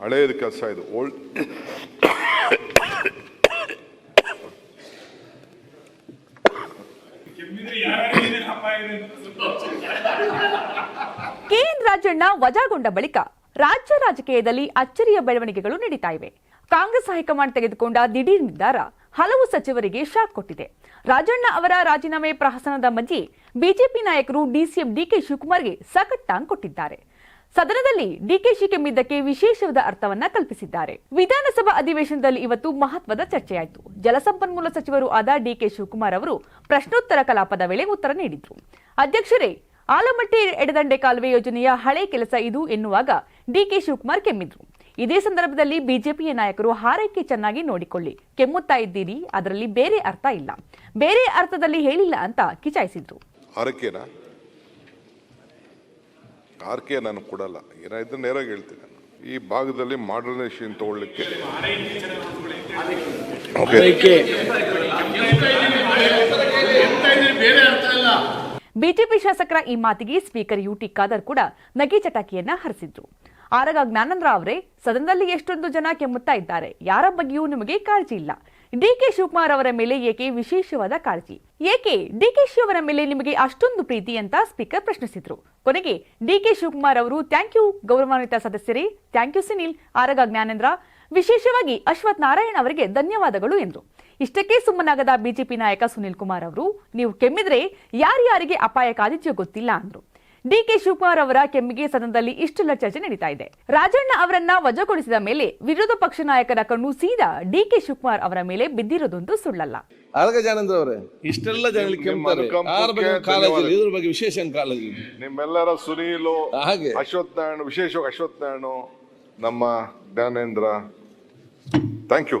ಹಳೇದು ಕೆಲಸ ಇದು, ಓಲ್ಡ್. ಕೆಎನ್ ರಾಜಣ್ಣ ವಜಾಗೊಂಡ ಬಳಿಕ ರಾಜ್ಯ ರಾಜಕೀಯದಲ್ಲಿ ಅಚ್ಚರಿಯ ಬೆಳವಣಿಗೆಗಳು ನಡೀತಾ ಇವೆ. ಕಾಂಗ್ರೆಸ್ ಹೈಕಮಾಂಡ್ ತೆಗೆದುಕೊಂಡ ದಿಢೀರ್ ನಿರ್ಧಾರ ಹಲವು ಸಚಿವರಿಗೆ ಶಾಕ್ ಕೊಟ್ಟಿದೆ. ರಾಜಣ್ಣ ಅವರ ರಾಜೀನಾಮೆ ಪ್ರಹಸನದ ಮಧ್ಯೆ ಬಿಜೆಪಿ ನಾಯಕರು ಡಿಸಿಎಂ ಡಿಕೆ ಶಿವಕುಮಾರ್ಗೆ ಸಖತ್ ಟಾಂಗ್ ಕೊಟ್ಟಿದ್ದಾರೆ. ಸದನದಲ್ಲಿ ಡಿಕೆಶಿ ಕೆಮ್ಮಿದ್ದಕ್ಕೆ ವಿಶೇಷವಾದ ಅರ್ಥವನ್ನ ಕಲ್ಪಿಸಿದ್ದಾರೆ. ವಿಧಾನಸಭಾ ಅಧಿವೇಶನದಲ್ಲಿ ಇವತ್ತು ಮಹತ್ವದ ಚರ್ಚೆಯಾಯಿತು. ಜಲಸಂಪನ್ಮೂಲ ಸಚಿವರು ಆದ ಡಿಕೆ ಶಿವಕುಮಾರ್ ಅವರು ಪ್ರಶ್ನೋತ್ತರ ಕಲಾಪದ ವೇಳೆ ಉತ್ತರ ನೀಡಿದ್ರು. ಅಧ್ಯಕ್ಷರೇ, ಆಲಮಟ್ಟಿ ಎಡದಂಡೆ ಕಾಲುವೆ ಯೋಜನೆಯ ಹಳೆ ಕೆಲಸ ಇದು ಎನ್ನುವಾಗ ಡಿಕೆ ಶಿವಕುಮಾರ್ ಕೆಮ್ಮಿದ್ರು. ಇದೇ ಸಂದರ್ಭದಲ್ಲಿ ಬಿಜೆಪಿಯ ನಾಯಕರು ಹಾರೈಕೆ ಚೆನ್ನಾಗಿ ನೋಡಿಕೊಳ್ಳಿ. ಕೆಮ್ಮುತ್ತಾ ಇದ್ದೀರಿ, ಅದರಲ್ಲಿ ಬೇರೆ ಅರ್ಥ ಇಲ್ಲ. ಬೇರೆ ಅರ್ಥದಲ್ಲಿ ಹೇಳಿಲ್ಲ ಅಂತ ಕಿಚಾಯಿಸಿದ್ರು. ಆರ್ಕೆ ನಾನು ಕೊಡಲ್ಲ. ಏನಾಯ್ತು ನೇರಾಗಿ ಹೇಳ್ತೀನಿ. ನಾನು. ಈ ಭಾಗದಲ್ಲಿ ಮಾಡರ್ನೈಸೇಷನ್ ತಗೊಳ್ಳಿಕ್ಕೆ. ಬಿಜೆಪಿ ಶಾಸಕರ ಈ ಮಾತಿಗೆ ಸ್ಪೀಕರ್ ಯುಟಿ ಖಾದರ್ ಕೂಡ ನಗೆ ಚಟಾಕಿಯನ್ನ ಹರಿಸಿದ್ರು. ಆರಗ ಜ್ಞಾನಂದ್ರ ಅವರೇ, ಸದನದಲ್ಲಿ ಎಷ್ಟೊಂದು ಜನ ಕೆಮ್ಮುತ್ತಾ ಇದ್ದಾರೆ. ಯಾರ ಬಗ್ಗೆಯೂ ನಿಮಗೆ ಕಾಳಜಿ ಇಲ್ಲ. ಡಿಕೆ ಶಿವಕುಮಾರ್ ಅವರ ಮೇಲೆ ಏಕೆ ವಿಶೇಷವಾದ ಕಾಳಜಿ? ಏಕೆ ಡಿಕೆಶಿ ಅವರ ಮೇಲೆ ನಿಮಗೆ ಅಷ್ಟೊಂದು ಪ್ರೀತಿ ಅಂತ ಸ್ಪೀಕರ್ ಪ್ರಶ್ನಿಸಿದ್ರು? ಕೊನೆಗೆ ಡಿಕೆ ಶಿವಕುಮಾರ್ ಅವರು ಥ್ಯಾಂಕ್ ಯು ಗೌರವಾನ್ವಿತ ಸದಸ್ಯರೇ. Thank you Sunil, Araga Jnanendra. ವಿಶೇಷವಾಗಿ ಅಶ್ವಥ್ ನಾರಾಯಣ್ ಅವರಿಗೆ ಧನ್ಯವಾದಗಳು ಎಂದರು ಇಷ್ಟಕ್ಕೆ ಸುಮ್ಮನಾಗದ ಬಿಜೆಪಿ ನಾಯಕ ಸುನಿಲ್ ಕುಮಾರ್ ಅವರು, ನೀವು ಕೆಮ್ಮಿದ್ರೆ ಯಾರ್ಯಾರಿಗೆ ಅಪಾಯ ಕಾದಿದೆಯೋ ಗೊತ್ತಿಲ್ಲ ಅಂದ್ರು. ಡಿಕೆ ಶಿವಕುಮಾರ್ ಅವರ ಕೆಮ್ಮಿಗೆ ಸದನದಲ್ಲಿ ಇಷ್ಟೆಲ್ಲ ಚರ್ಚೆ ನಡೀತಾ ಇದೆ. ರಾಜಣ್ಣ ಅವರನ್ನ ವಜಾಗೊಳಿಸಿದ ಮೇಲೆ ವಿರೋಧ ಪಕ್ಷ ನಾಯಕರ ಕಣ್ಣು ಸೀದಾ ಡಿಕೆ ಶಿವಕುಮಾರ್ ಅವರ ಮೇಲೆ ಬಿದ್ದಿರೋದೊಂದು ಸುಳ್ಳಲ್ಲ. ಅಳಗ ಜಾನಂದ್ರ ಅವರೇ ಇಷ್ಟೆಲ್ಲ ಧನ್ಯವಾದ. ಇದ್ರ ಬಗ್ಗೆ ವಿಶೇಷ ಇಲ್ಲ. ನಿಮ್ಮೆಲ್ಲರ ಸುನೀಲು ಹಾಗೆ. ಅಶ್ವಥ್ ನಾರಾಯಣ ವಿಶೇಷವಾಗಿ ಅಶ್ವಥ್ ನಾರಾಯಣ ನಮ್ಮ ಜ್ಞಾನೇಂದ್ರ ಥ್ಯಾಂಕ್ ಯು